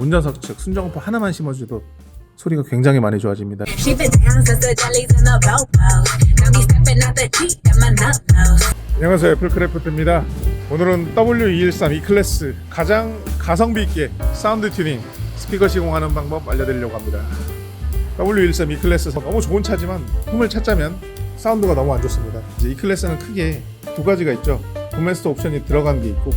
운전석 측 순정호프 하나만 심어줘도 소리가 굉장히 많이 좋아집니다. 안녕하세요. 애플크래프트입니다. 오늘은 W213 E클래스 가장 가성비 있게 사운드 튜닝 스피커 시공하는 방법 알려드리려고 합니다. W213 E클래스 너무 좋은 차지만 흠을 찾자면 사운드가 너무 안 좋습니다. 이제 E클래스는 크게 두 가지가 있죠. 부메스터 옵션이 들어간 게 있고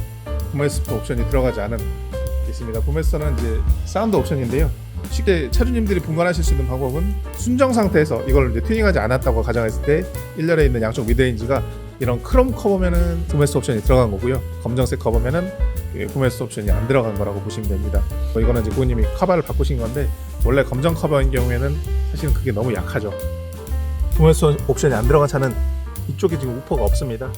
부메스터 옵션이 들어가지 않은 게 있습니다 부메스터는 이제 사운드 옵션인데요 쉽게 차주님들이 분간하실 수 있는 방법은 순정 상태에서 이걸 이제 튜닝하지 않았다고 가정했을 때 1열에 있는 양쪽 미드레인지가 이런 크롬 커버면은 부메스 옵션이 들어간 거고요. 검정색 커버면은 이 부메스 옵션이 안 들어간 거라고 보시면 됩니다. 뭐 이거는 이제 고객님이 커버를 바꾸신 건데 원래 검정 커버인 경우에는 사실은 그게 너무 약하죠. 부메스 옵션이 안 들어간 차는 이쪽에 지금 우퍼가 없습니다.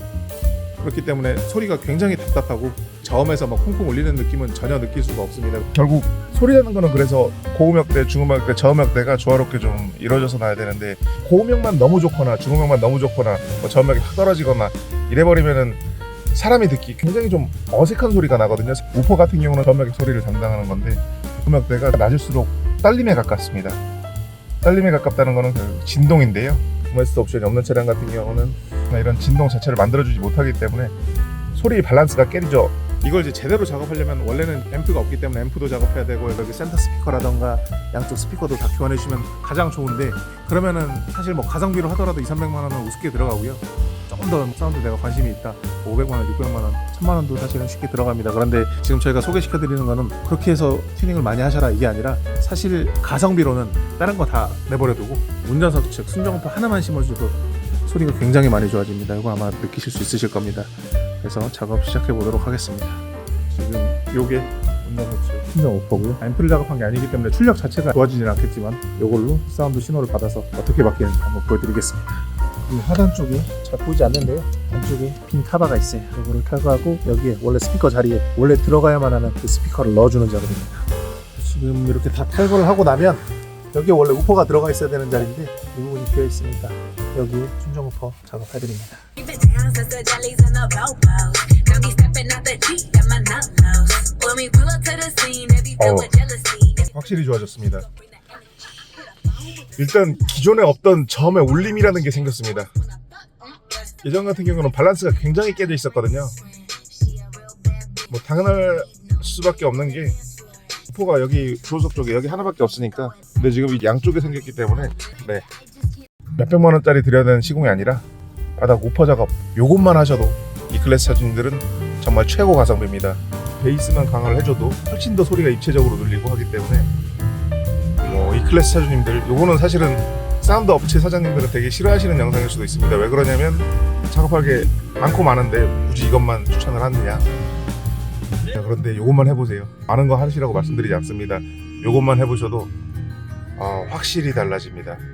그렇기 때문에 소리가 굉장히 답답하고 저음에서 막 콩콩 울리는 느낌은 전혀 느낄 수가 없습니다. 결국 소리라는 거는 그래서 고음역대, 중음역대, 저음역대가 조화롭게 좀 이루어져서 나야 되는데 고음역만 너무 좋거나 중음역만 너무 좋거나 뭐 저음역이 확 떨어지거나 이래버리면은 사람이 듣기 굉장히 좀 어색한 소리가 나거든요. 우퍼 같은 경우는 저음역의 소리를 담당하는 건데 음역대가 낮을수록 딸림에 가깝습니다. 딸림에 가깝다는 거는 그 진동인데요. 부메스터 옵션이 없는 차량 같은 경우는 이런 진동 자체를 만들어주지 못하기 때문에 소리 밸런스가 깨지죠. 이걸 이제 제대로 작업하려면 원래는 앰프가 없기 때문에 앰프도 작업해야 되고 여기 센터 스피커라던가 양쪽 스피커도 다 교환해 주시면 가장 좋은데 그러면은 사실 뭐 가성비로 하더라도 2, 300만 원은 우습게 들어가고요. 조금 더 사운드 내가 관심이 있다. 500만 원, 600만 원, 1000만 원도 사실은 쉽게 들어갑니다. 그런데 지금 저희가 소개시켜 드리는 거는 그렇게 해서 튜닝을 많이 하셔라 이게 아니라 사실 가성비로는 다른 거 다 내버려 두고 운전석 측 순정호프 하나만 심어줘도 소리가 굉장히 많이 좋아집니다. 이거 아마 느끼실 수 있으실 겁니다. 그래서 작업 시작해 보도록 하겠습니다. 지금 요게 측 순정호프고요. 앰플 작업한 게 아니기 때문에 출력 자체가 좋아지진 않겠지만 요걸로 사운드 신호를 받아서 어떻게 바뀌는지 한번 보여드리겠습니다. 이 하단 쪽에 잘 보이지 않는데요. 안쪽에 핀 카바가 있어요. 이거를 탈거하고 여기에 원래 스피커 자리에 원래 들어가야만 하는 그 스피커를 넣어주는 작업입니다. 지금 이렇게 다 탈거를 하고 나면 여기에 원래 우퍼가 들어가 있어야 되는 자리인데 이 부분이 비어 있으니까 여기에 순정 우퍼 작업해드립니다. Oh. jealousy. 확실히 좋아졌습니다. 일단 기존에 없던 점의 울림이라는 게 생겼습니다. 예전 같은 경우는 밸런스가 굉장히 깨져 있었거든요. 뭐 당연할 수밖에 없는 게 포가 여기 조석 쪽에 여기 하나밖에 없으니까 근데 지금 이 양쪽에 생겼기 때문에 네 몇백만 원짜리 들여야 되는 시공이 아니라 바닥 우퍼 작업 요것만 하셔도 이 클래스 차주님들은 정말 최고 가성비입니다. 베이스만 강화를 해줘도 훨씬 더 소리가 입체적으로 들리고 하기 때문에 뭐 이 클래스 차주님들 요거는 사실은 사운드 업체 사장님들은 되게 싫어하시는 영상일 수도 있습니다. 왜 그러냐면 작업할 게 많고 많은데 굳이 이것만 추천을 하느냐. 자, 그런데 요것만 해보세요. 많은 거 하시라고 말씀드리지 않습니다. 요것만 해보셔도 아, 확실히 달라집니다.